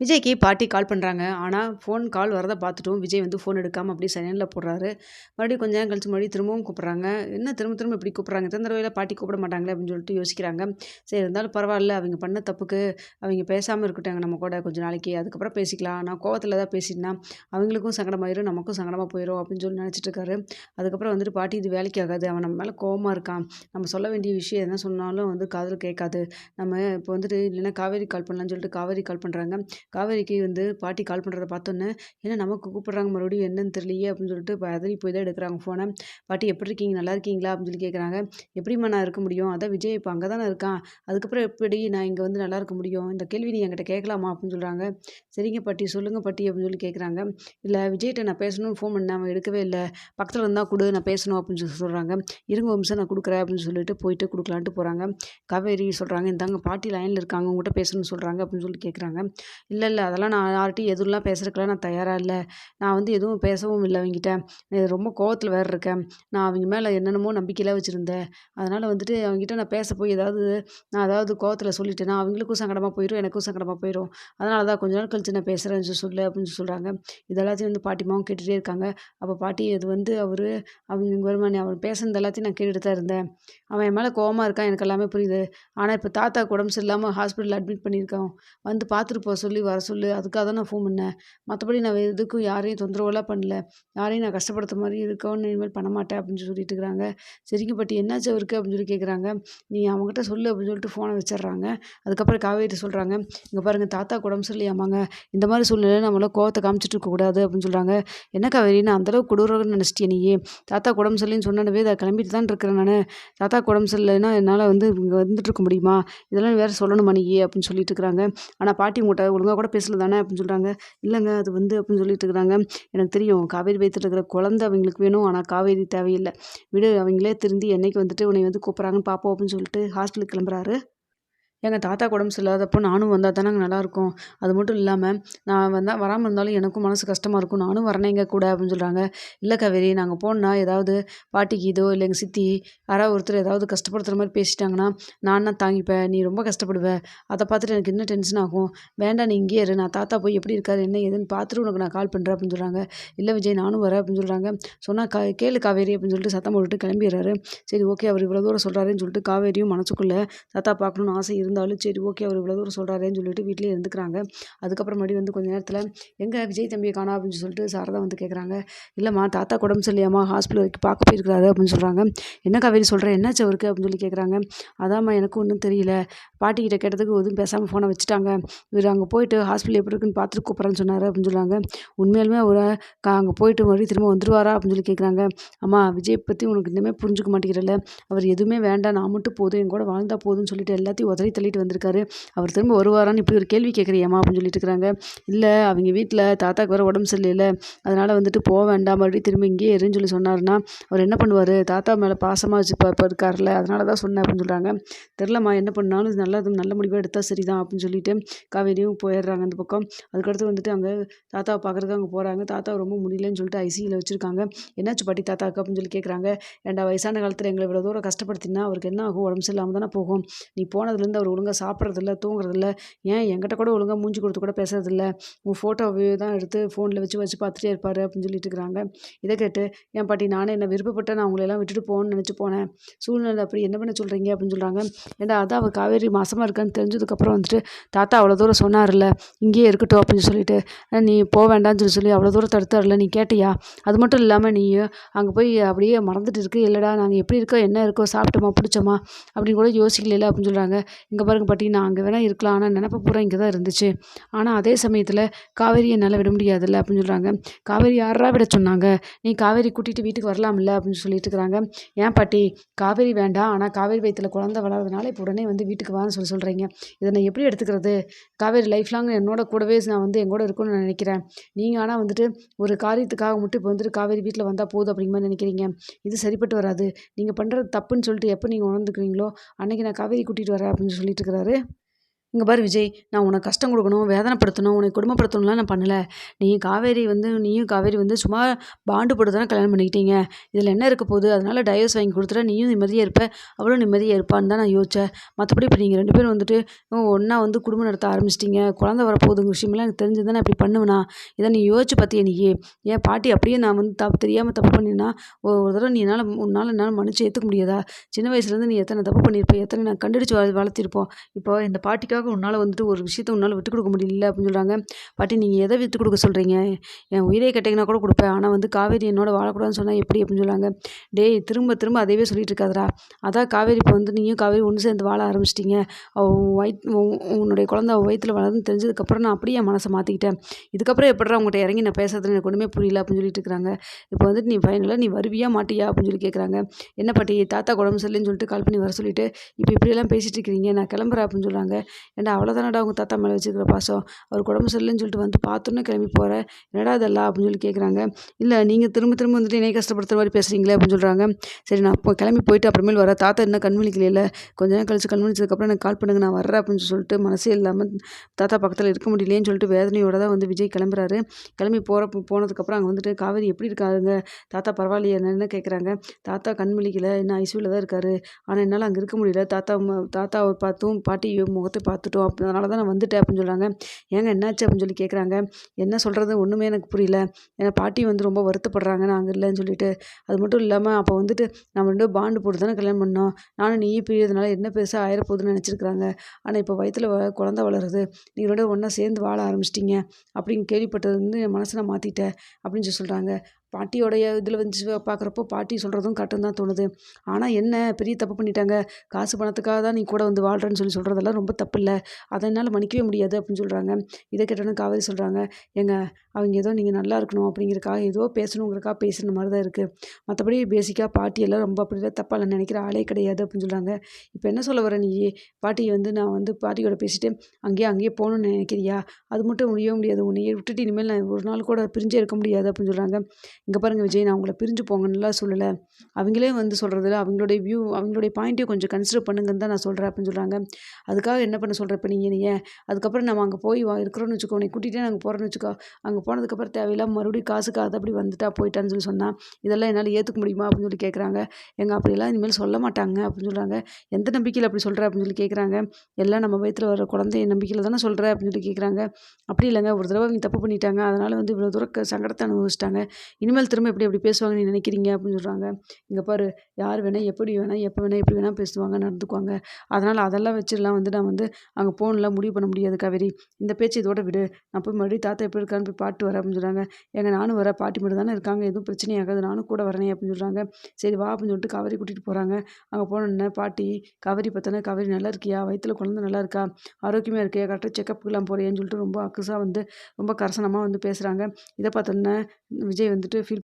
விஜய்க்கு பாட்டி கால் பண்ணுறாங்க ஆனால் ஃபோன் கால் வரதை பார்த்துட்டும் விஜய் வந்து ஃபோன் எடுக்காமல் அப்படியே சைலண்டில் போடுறாரு. மறுபடியும் கொஞ்ச நேரம் கழிச்சு மறுபடியும் திரும்பவும் கூப்பிட்றாங்க. என்ன திரும்ப திரும்ப இப்படி கூப்பிட்றாங்க? இத்தனை தடவையில் பாட்டி கூப்பிட மாட்டாங்களே அப்படின்னு சொல்லிட்டு யோசிக்கிறாங்க. சரி இருந்தாலும் பரவாயில்ல. அவங்க பண்ண தப்புக்கு அவங்க பேசாமல் இருக்கட்டாங்க நம்ம கூட கொஞ்சம் நாளைக்கு அதுக்கப்புறம் பேசிக்கலாம். நான் கோவத்தில் தான் பேசினா அவங்களுக்கும் சங்கடமாயிரும் நமக்கும் சங்கடமாக போயிடும் அப்படின்னு சொல்லி நினச்சிட்டு இருக்காரு. அதுக்கப்புறம் வந்துட்டு பாட்டி இது வேலைக்கு ஆகாது அவன் நம்ம மேலே கோவமாக இருக்கான். நம்ம சொல்ல வேண்டிய விஷயம் என்ன சொன்னாலும் வந்து காதில் கேட்காது. நம்ம இப்போ வந்துட்டு இல்லைன்னா காவேரி கால் பண்ணலான்னு சொல்லிட்டு காவேரி கால் பண்ணுறாங்க காவேரிக்கு வந்து பாட்டி கால் பண்ணுறத பார்த்தோன்னே ஏன்னா நமக்கு கூப்பிட்றாங்க? மறுபடியும் என்னன்னு தெரியலையே அப்படின்னு சொல்லிட்டு பதறி போய் தான் எடுக்கிறாங்க ஃபோனை பாட்டி எப்படி இருக்கீங்க? நல்லா இருக்கீங்களா? அப்படின்னு சொல்லி கேட்குறாங்க எப்படிம்மா நான் இருக்க முடியும்? அதான் விஜய் இப்போ அங்கே தானே இருக்கான். அதுக்கப்புறம் எப்படி நான் இங்கே வந்து நல்லா இருக்க முடியும்? இந்த கேள்வி நீ என்கிட்ட கேட்கலாமா? அப்படின்னு சொல்கிறாங்க சரிங்க பாட்டி சொல்லுங்கள் பாட்டி அப்படின்னு சொல்லி கேட்குறாங்க இல்லை விஜய்கிட்ட நான் பேசணும்னு ஃபோன் பண்ணேன் அவன் எடுக்கவே இல்லை. பக்கத்தில் இருந்தால் கொடு நான் பேசணும் அப்படின்னு சொல்லி சொல்கிறாங்க இருங்க ஒரு நிமிஷம் நான் கொடுக்குறேன் அப்படின்னு சொல்லிட்டு போயிட்டு கொடுக்கலான்ட்டு போகிறாங்க காவேரி சொல்கிறாங்க இந்தாங்க பாட்டி லைனில் இருக்காங்க உங்கள்கிட்ட பேசணும்னு சொல்கிறாங்க அப்படின்னு சொல்லி கேட்குறாங்க இல்லை இல்லை. அதெல்லாம் நான் யார்கிட்டையும் எதுவும்லாம் பேசுறதுக்குலாம் நான் தயாராக இல்லை. நான் வந்து எதுவும் பேசவும் இல்லை அவங்ககிட்ட நான் ரொம்ப கோவத்தில் வேறு இருக்கேன் நான் அவங்க மேலே என்னென்னமோ நம்பிக்கையெல்லாம் வச்சுருந்தேன் அதனால் வந்துட்டு அவங்ககிட்ட நான் பேச போய் ஏதாவது நான் அதாவது கோவத்தில் சொல்லிட்டேன்னா அவங்களுக்கும் சங்கடமாக போயிடும் எனக்கும் சங்கடமாக போயிடும் அதனால தான் கொஞ்ச நாள் கழிச்சு நான் பேசுகிறேன்னு சொல்லு அப்படின்னு சொல்கிறாங்க இதெல்லாத்தையும் வந்து பாட்டிமாவும் கேட்டுகிட்டே இருக்காங்க. அப்போ பாட்டி இது வந்து அவர் அவங்க வருமானி அவர் பேசுனது எல்லாத்தையும் நான் கேட்டுட்டு தான் இருந்தேன். அவன் என் மேலே கோவமாக இருக்கான். எனக்கு எல்லாமே புரியுது. ஆனால் இப்போ தாத்தா உடம்பு சரியில்லாமல் ஹாஸ்பிட்டலில் அட்மிட் பண்ணியிருக்கான். வந்து பார்த்துட்டு போக சொல்லி வர சொல்லு. அதுக்காக தான் நான் ஃபோன் பண்ணேன். மற்றபடி நான் எதுக்கும் யாரையும் தொந்தரவெல்லாம் பண்ணல. யாரையும் நான் கஷ்டப்படுத்த மாதிரி இருக்கோன்னு இனிமேல் பண்ண மாட்டேன் அப்படின்னு சொல்லிட்டு இருக்கிறாங்க. சரிங்க பாட்டி என்னாச்சு அவருக்கு அப்படின்னு சொல்லி கேட்குறாங்க. நீ அவங்ககிட்ட சொல்லு அப்படின்னு சொல்லிட்டு ஃபோனை வச்சிடுறாங்க. அதுக்கப்புறம் காவேரி சொல்கிறாங்க இங்கே பாருங்கள் தாத்தா உடம்பு சொல்லியாமாங்க. இந்த மாதிரி சூழ்நிலை நம்மளால் கோவத்தை காமிச்சிட்டு இருக்கக்கூடாது அப்படின்னு சொல்கிறாங்க என்ன காவேரி நான் அந்தளவுக்கு கொடூரம்னு நினச்சிட்டேன் நீயே? தாத்தா உடம்பு சொல்லின்னு சொன்னனவே அதை கிளம்பிட்டு தான் இருக்கிறேன் நான். தாத்தா உடம்பு சரியில்லைன்னா என்னால் வந்து இங்கே வந்துட்டு இருக்க முடியுமா? இதெல்லாம் வேறு சொல்லணுமா நீயே? அப்படின்னு சொல்லிட்டு இருக்கிறாங்க. ஆனால் பாட்டி உங்கள்கிட்ட ஒழுங்காக கூட பேசல தானே அப்படின்னு சொல்கிறாங்க இல்லைங்க அது வந்து அப்படின்னு சொல்லிட்டு இருக்கிறாங்க. எனக்கு தெரியும் காவேரி வயிற்றுல இருக்கிற குழந்தை அவங்களுக்கு வேணும் ஆனால் காவேரி தேவையில்லை. விடு அவங்களே திருந்தி என்னைக்கு வந்துட்டு உன்னை வந்து கூப்பிட்றாங்கன்னு பார்ப்போம் அப்படின்னு சொல்லிட்டு ஹாஸ்பிட்டலுக்கு கிளம்புறாரு. எங்கள் தாத்தாக்கு உடம்பு சரியில்லாதப்போ நானும் வந்தால் தானங்க நல்லாயிருக்கும். அது மட்டும் இல்லாமல் நான் வந்தால் வராமல் இருந்தாலும் எனக்கும் மனசு கஷ்டமாக இருக்கும். நானும் வரேனேங்க கூட அப்படின்னு சொல்கிறாங்க இல்லை காவேரி நாங்கள் போனால் ஏதாவது பாட்டிக்கு இதோ இல்லை எங்கள் சித்தி யாராவது ஒருத்தர் ஏதாவது கஷ்டப்படுத்துகிற மாதிரி பேசிட்டாங்கன்னா நான் தான் தாங்கிப்பேன்? நீ ரொம்ப கஷ்டப்படுவேன் அதை பார்த்துட்டு எனக்கு இன்னும் டென்ஷன் ஆகும். வேண்டாம் நீ இங்கேயே இரு. நான் தாத்தா போய் எப்படி இருக்காரு என்ன ஏதுன்னு பார்த்துட்டு உனக்கு நான் கால் பண்ணுறேன் அப்படின்னு சொல்கிறாங்க இல்லை விஜய் நானும் வரேன் அப்படின்னு சொல்கிறாங்க சொன்னால் கா கேளு காவேரி அப்படின்னு சொல்லிட்டு சத்தம் போட்டுட்டு கிளம்பிடுறாரு. சரி ஓகே அவர் இவ்வளோ தூரம் சொல்கிறாருன்னு சொல்லிட்டு காவேரியும் மனசுக்குள்ளே தாத்தா பார்க்கணுன்னு ஆசை இருந்தாலும் சரி ஓகே அவர் இவ்வளோ தூரம் சொல்கிறாரேன்னு சொல்லிட்டு வீட்டிலே இருந்துக்கிறாங்க. அதுக்கப்புறம் மறுபடியும் வந்து கொஞ்ச நேரத்தில் எங்கே விஜய் தம்பியை காணா அப்படின்னு சொல்லிட்டு சாரதா வந்து கேட்குறாங்க இல்லைம்மா தாத்தா உடம்பு சரியில்லையாம்மா ஹாஸ்பிட்டல் வரைக்கும் பார்க்க போயிருக்கிறாரு அப்படின்னு சொல்கிறாங்க என்ன காவேரி சொல்கிறேன் என்னாச்சு அவருக்கு? அப்படின்னு சொல்லி கேட்குறாங்க அதாம்மா எனக்கும் ஒன்றும் தெரியல. பாட்டிக்கிட்ட கேட்டதுக்கு எதுவும் பேசாமல் ஃபோனை வச்சுட்டாங்க. இவர் அங்கே போயிட்டு ஹாஸ்பிட்டல் எப்படி இருக்குன்னு பார்த்துட்டு கூப்பிட்றேன்னு சொன்னார் அப்படின்னு சொல்கிறாங்க உண்மையாலுமே அவரை அங்கே போயிட்டு மறுபடியும் திரும்ப வந்துடுவாரா அப்படின்னு சொல்லி கேட்குறாங்க அம்மா விஜய் பற்றி உனக்கு இன்னுமே புரிஞ்சுக்க மாட்டேங்கிறல அவர் எதுவுமே வேண்டாம் நான் மட்டும் போதும் என் கூட வாழ்ந்தா போதும்னு சொல்லிட்டு எல்லாத்தையும் உதறி தள்ளிட்டு வந்திருக்காரு. அவர் திரும்ப வருவாரான்னு இப்படி ஒரு கேள்வி கேட்குறியம்மா அப்படின்னு சொல்லிட்டு இருக்கிறாங்க. இல்லை அவங்க வீட்டில் தாத்தாக்கு வேறு உடம்பு சரியில்லை அதனால் வந்துட்டு போக வேண்டாம் மறுபடியும் திரும்ப இங்கேயே இருன்னு சொல்லி சொன்னார்னா அவர் என்ன பண்ணுவார்? தாத்தா மேலே பாசமாக வச்சு இப்போ இப்போ இருக்கார்ல அதனால தான் சொன்னேன் அப்படின்னு சொல்கிறாங்க தெரிலம்மா என்ன பண்ணாலும் நல்லா நல்ல முடிவாக எடுத்தால் சரிதான் அப்படின்னு சொல்லிட்டு காவேரியும் போயிடுறாங்க அந்த பக்கம். அதுக்கடுத்து வந்துட்டு அங்கே தாத்தாவை பார்க்குறதுக்கு அங்கே போகிறாங்க தாத்தா ரொம்ப முடியலன்னு சொல்லிட்டு ஐசியில் வச்சுருக்காங்க. என்னாச்சு பாட்டி தாத்தாக்கு அப்படின்னு சொல்லி கேட்குறாங்க. ஏண்டா வயசான காலத்தில் எங்களை இவ்வளோ தூரம் கஷ்டப்படுத்தினா அவருக்கு என்ன ஆகும்? உடம்பு சரியில்லாமல் தானே போகும். நீ போனதுலேருந்து அவர் ஒழுங்காக சாப்பிட்றதில்ல தூங்குறதில்ல. ஏன்? என்கிட்ட கூட ஒழுங்காக மூஞ்சி கொடுத்து கூட பேசுறதில்ல. உன் ஃபோட்டோவே தான் எடுத்து ஃபோனில் வச்சு வச்சு பார்த்துட்டே இருப்பார் அப்படின்னு சொல்லிட்டு இருக்கிறாங்க இதை கேட்டு என் பாட்டி நானே என்ன விருப்பப்பட்டேன் நான் உங்களெல்லாம் விட்டுட்டு போகணும்னு நினச்சி போனேன். சூழ்நிலை அப்படி என்ன பண்ண சொல்கிறீங்க அப்படின்னு சொல்கிறாங்க ஏன்டா அதான் அவள் காவேரி மாசமாக இருக்கான்னு தெரிஞ்சதுக்கப்புறம் வந்துட்டு தாத்தா அவ்வளோ தூரம் சொன்னார்ல இங்கேயே இருக்கட்டும் அப்படின்னு சொல்லிட்டு நீ போக வேண்டாம்னு சொல்லி சொல்லி அவ்வளோ தூரம் தடுத்தார்ல நீ கேட்டியா? அது மட்டும் இல்லாமல் நீ அங்கே போய் அப்படியே மறந்துட்டு இருக்கு. இல்லைடா நாங்கள் எப்படி இருக்கோம் என்ன இருக்கோ சாப்பிட்டோமா பிடிச்சோமா? அப்படின்னு கூட யோசிக்கல அப்படின்னு சொல்கிறாங்க இங்கே பாருங்க பாட்டி நான் அங்கே வேணால் இருக்கலாம். ஆனால் நினப்பு பூரா இங்கே தான் இருந்துச்சு. ஆனால் அதே சமயத்தில் காவேரி என்னால் விட முடியாதுல்ல அப்படின்னு சொல்கிறாங்க காவேரி யாரா விட சொன்னாங்க? நீ காவேரி கூட்டிகிட்டு வீட்டுக்கு வரலாம்ல அப்படின்னு சொல்லிட்டு இருக்கிறாங்க. ஏன் பாட்டி? காவேரி வேண்டாம். ஆனால் காவேரி வயிற்றுல குழந்தை வளர்றதுனால இப்போ உடனே வந்து வீட்டுக்கு வான்னு சொல்லி சொல்கிறீங்க இதை நான் எப்படி எடுத்துக்கிறது? காவேரி லைஃப் லாங் என்னோட கூடவே நான் வந்து எங்கூட இருக்கும்னு நான் நினைக்கிறேன். நீங்கள் ஆனால் வந்துட்டு ஒரு காரியத்துக்காக மட்டும் இப்போ வந்துட்டு காவேரி வீட்டில் வந்தால் போதும் அப்படிங்கிற மாதிரி நினைக்கிறீங்க. இது சரிப்பட்டு வராது. நீங்கள் பண்ணுறது தப்புன்னு சொல்லிட்டு எப்போ நீங்கள் உணர்ந்துக்கிறீங்களோ அன்றைக்கி நான் காவேரி கூட்டிகிட்டு வரேன் அப்படின்னு சொல்லி இருக்கிறாரு இங்கே பாரு விஜய், நான் உனக்கு கஷ்டம் கொடுக்கணும் வேதனைப்படுத்தணும், உன்னை குடும்பப்படுத்தணும்லாம் நான் பண்ணலை நீ காவேரி வந்து நீயும் காவேரி வந்து சும்மா பாண்டு போட்டு தானே கல்யாணம் பண்ணிக்கிட்டீங்க. இதில் என்ன இருக்க போகுது? அதனால் டைவர்ஸ் வாங்கி கொடுத்துட்டா நீயும் நிம்மதியாக இருப்ப, அவளும் நிம்மதியாக இருப்பான்னு தான் நான் யோசிச்சேன். மற்றபடி இப்போ நீங்கள் ரெண்டு பேரும் வந்துட்டு ஒன்றா வந்து குடும்பம் நடத்த ஆரம்பிச்சிட்டீங்க. குழந்தை வரப்போகுதுங்க விஷயம்லாம் எனக்கு தெரிஞ்சிருந்தா நான் இப்படி பண்ணுவேனா? இதை நீ யோசிச்சு பார்த்தியே நீயி? ஏன் பாட்டி அப்படியே நான் வந்து தப்பு தெரியாமல் தப்பு பண்ணினா, ஒரு தடவை நீ என்னால் உன்னால் என்னால் மன்னிச்சு ஏற்றுக்க முடியாதா? சின்ன வயசுலேருந்து நீ எத்தனை தப்பு பண்ணியிருப்ப, எத்தனை நான் கண்டுபிடிச்சி வளர்த்திருப்போம். இப்போ இந்த பாட்டிக்காக உன்னால் வந்துட்டு ஒரு விஷயத்த உன்னால் விட்டு கொடுக்க முடியல அப்படின்னு சொல்கிறாங்க பாட்டி நீங்கள் எதை விட்டுக் கொடுக்க சொல்கிறீங்க என் உயிரே கேட்டிங்கன்னா கூட கொடுப்பேன் ஆனால் வந்து காவேரி என்னோட வாழக்கூடாதுன்னு சொன்னால் எப்படி? அப்படின்னு சொல்கிறாங்க டேய் திரும்ப திரும்ப அதையவே சொல்லிட்டு இருக்காதரா அதான் காவேரி இப்போ வந்து நீயும் காவேரி ஒன்று சேர்ந்து வாழ ஆரம்பிச்சிட்டீங்க. அவ உன் வயித் உன்னுடைய குழந்தை அவ வளர்ந்து தெரிஞ்சதுக்கப்புறம் நான் அப்படியே என் மனச மாத்திக்கிட்டேன். இதுக்கப்புறம் எப்புட்றா உங்கள்கிட்ட இறங்கி நான் பேசுறதுன்னு எனக்கு ஒன்றுமே புரியல அப்படின்னு சொல்லிட்டு இருக்கிறாங்க இப்போ வந்துட்டு நீ ஃபைனலாக நீ வருவியா மாட்டியா? அப்படின்னு சொல்லி கேட்குறாங்க. என்ன பாட்டி தாத்தா உடம்பு சரியில்லைன்னு சொல்லிட்டு கால் பண்ணி வர சொல்லிட்டு, இப்போ இப்படியெல்லாம் பேசிகிட்டு இருக்கிறீங்க. நான் கிளம்புறேன் அப்படின்னு சொல்கிறாங்க ஏன்டா அவ்வளோதானடா உங்கள் தாத்தா மேலே வச்சிருக்கிற பாசம். அவர் உடம்பு சரியில்லைன்னு சொல்லிட்டு வந்து பார்த்தோன்னே கிளம்பி போகிறேன் என்னடா இதெல்லாம்? அப்படின்னு சொல்லி கேட்குறாங்க. இல்லை நீங்கள் திரும்ப திரும்ப வந்துட்டு என்னை கஷ்டப்படுத்துகிற மாதிரி பேசுகிறீங்களே அப்படின்னு சொல்கிறாங்க சரி நான் இப்போ கிளம்பி போயிட்டு அப்புறமேல் வர தாத்தா இன்னும் கண் கொஞ்ச நேரம் கழிச்சு கண்வழிச்சதுக்கப்புறம் எனக்கு கால் பண்ணுங்க. நான் வரேன் அப்படின்னு சொல்லிட்டு மனசே இல்லாமல் தாத்தா பக்கத்தில் இருக்க முடியலையேன்னு சொல்லிட்டு வேதனையோட தான் வந்து விஜய் கிளம்புறாரு. கிளம்பி போறப்ப போனதுக்கப்புறம் அங்கே வந்துட்டு காவேரி எப்படி இருக்காருங்க தாத்தா பரவாயில்லையே என்னென்னு கேட்குறாங்க. தாத்தா கண்மொழிக்கலை என்ன இன்னும் ஐசியூல தான் இருக்காரு. ஆனால் என்னால் அங்கே இருக்க முடியல. தாத்தா தாத்தாவை பார்த்தும், பாட்டி முகத்த பார்த்துட்டோம். அதனால தான் நான் வந்துட்டேன் அப்படின்னு சொல்கிறாங்க ஏங்க என்னாச்சு? அப்படின்னு சொல்லி கேட்குறாங்க. என்ன சொல்கிறது ஒன்றுமே எனக்கு புரியல. ஏன்னா பாட்டி வந்து ரொம்ப வருத்தப்படுறாங்க நான் இல்லைன்னு இல்லன்னு சொல்லிட்டு. அது மட்டும் இல்லாமல் அப்போ வந்துட்டு நம்ம 2 பாண்டு போட்டு தானே கல்யாணம் பண்ணோம். நானும் நீயும் பிரியதுனால என்ன பெருசாக ஆயிரப்போகுதுன்னு போகுதுன்னு ஆனால் இப்போ இப்ப குழந்த வளருது. நீங்கள் 2 ஒன்றா சேர்ந்து வாழ ஆரம்பிச்சிட்டீங்க. அப்படின்னு கேள்விப்பட்டது வந்து என் மனசில் நான் மாற்றிட்டேன் அப்படின்னு சொல்லி சொல்கிறாங்க பாட்டியோடைய இதில் வந்து பார்க்குறப்போ பாட்டி சொல்கிறதும் கரெக்ட்டுன்னு தான் தோணுது. ஆனால் என்ன பெரிய தப்பு பண்ணிட்டாங்க. காசு பணத்துக்காக தான் நீ கூட வந்து வாழ்றேன்னு சொல்லி சொல்கிறதெல்லாம் ரொம்ப தப்பில்ல. அதை என்னால் மன்னிக்கவே முடியாது அப்படின்னு சொல்கிறாங்க இதை கேட்டோனே காவேரி சொல்கிறாங்க ஏங்க அவங்க ஏதோ நீங்கள் நல்லா இருக்கணும் அப்படிங்கிறக்காக ஏதோ பேசணுங்கிறதுக்காக பேசுன மாதிரி தான் இருக்குது மற்றபடி பேசிக்காக பாட்டி எல்லாம் ரொம்ப அப்படிலாம் தப்பாக நினைக்கிற ஆளே கிடையாது அப்படின்னு சொல்கிறாங்க இப்போ என்ன சொல்ல வர நீ பாட்டியை வந்து நான் வந்து பாட்டியோட பேசிட்டு அங்கேயே அங்கேயே போகணும்னு நினைக்கிறியா? அது மட்டும் முடியவே முடியாது. உன்னையே விட்டுட்டு இனிமேல் நான் ஒரு நாள் கூட பிரிஞ்சே இருக்க முடியாது அப்படின்னு சொல்கிறாங்க இங்கே பாருங்கள் விஜய் நான் உங்களை பிரிஞ்சு போங்கன்னுலாம் சொல்லலை அவங்களே வந்து சொல்கிறதுல அவங்களுடைய வியூ அவங்களுடைய பாயிண்ட்டையும் கொஞ்சம் கன்சிடர் பண்ணுங்கன்னு தான் நான் சொல்கிறேன் அப்படின்னு சொல்கிறாங்க அதுக்காக என்ன பண்ண சொல்கிற இப்போ நீங்கள் நீங்கள் அதுக்கப்புறம் நம்ம அங்கே போய் வா இருக்கிறோம்னு வச்சுக்கோ, நீ கூட்டிகிட்டே நாங்கள் போகிறோம்னு வச்சுக்கோ, அங்கே போனதுக்கப்புறம் தேவையில்லாம மறுபடியும் காசுக்காக அப்படி வந்துட்டா போயிட்டான்னு சொல்லி சொன்னால் இதெல்லாம் என்னால் ஏற்றுக்க முடியுமா? அப்படின்னு சொல்லி கேட்குறாங்க. எங்கள் அப்படியெல்லாம் இனிமேல் சொல்ல மாட்டாங்க அப்படின்னு சொல்கிறாங்க எந்த நம்பிக்கையில் அப்படி சொல்கிற அப்படின்னு சொல்லி கேட்குறாங்க. எல்லாம் நம்ம வயித்துல வர குழந்தைய நம்பிக்கையில் தானே சொல்கிற அப்படின்னு சொல்லி கேட்குறாங்க. அப்படி இல்லைங்க ஒரு தடவை அவங்க தப்பு பண்ணிட்டாங்க. அதனால் வந்து இவ்வளோ தூரம் சங்கடத்தை அனுபவிச்சுட்டாங்க. இனிமேல் திரும்ப எப்படி அப்படி பேசுவாங்கன்னு நீ நினைக்கிறீங்க? அப்படின்னு சொல்கிறாங்க இங்கே பாரு யார் வேணால் எப்படி வேணால் எப்போ வேணால் எப்படி வேணால் பேசுவாங்க, நடந்துக்குவாங்க. அதனால் அதெல்லாம் வச்சுலாம் வந்து நான் வந்து அங்கே போணும்லாம் முடிவு பண்ண முடியாது காவேரி. இந்த பேச்சு இதோட விடு. நான் போய் மறுபடியும் தாத்தா எப்படி இருக்கான்னு போய் பாட்டு வரேன் அப்படின்னு சொல்கிறாங்க எங்கள் நானும் வர பாட்டி மட்டும் தானே இருக்காங்க. எதுவும் பிரச்சனையாகாது நானும் கூட வரேனே அப்படின்னு சொல்கிறாங்க சரி வா அப்படின்னு சொல்லிட்டு கவரி கூட்டிகிட்டு போகிறாங்க அங்கே போனோனே பாட்டி கவரி பார்த்தோன்னா கவரி நல்லா இருக்கியா? வயிற்றுல குழந்தை நல்லா இருக்கா? ஆரோக்கியமாக இருக்கியா? கரெக்டாக செக்கப்புக்குலாம் போகிறேன்னு சொல்லிட்டு ரொம்ப அக்குசாக வந்து ரொம்ப கரசனமாக வந்து பேசுகிறாங்க இதை பார்த்தோன்னே விஜய் வந்துட்டு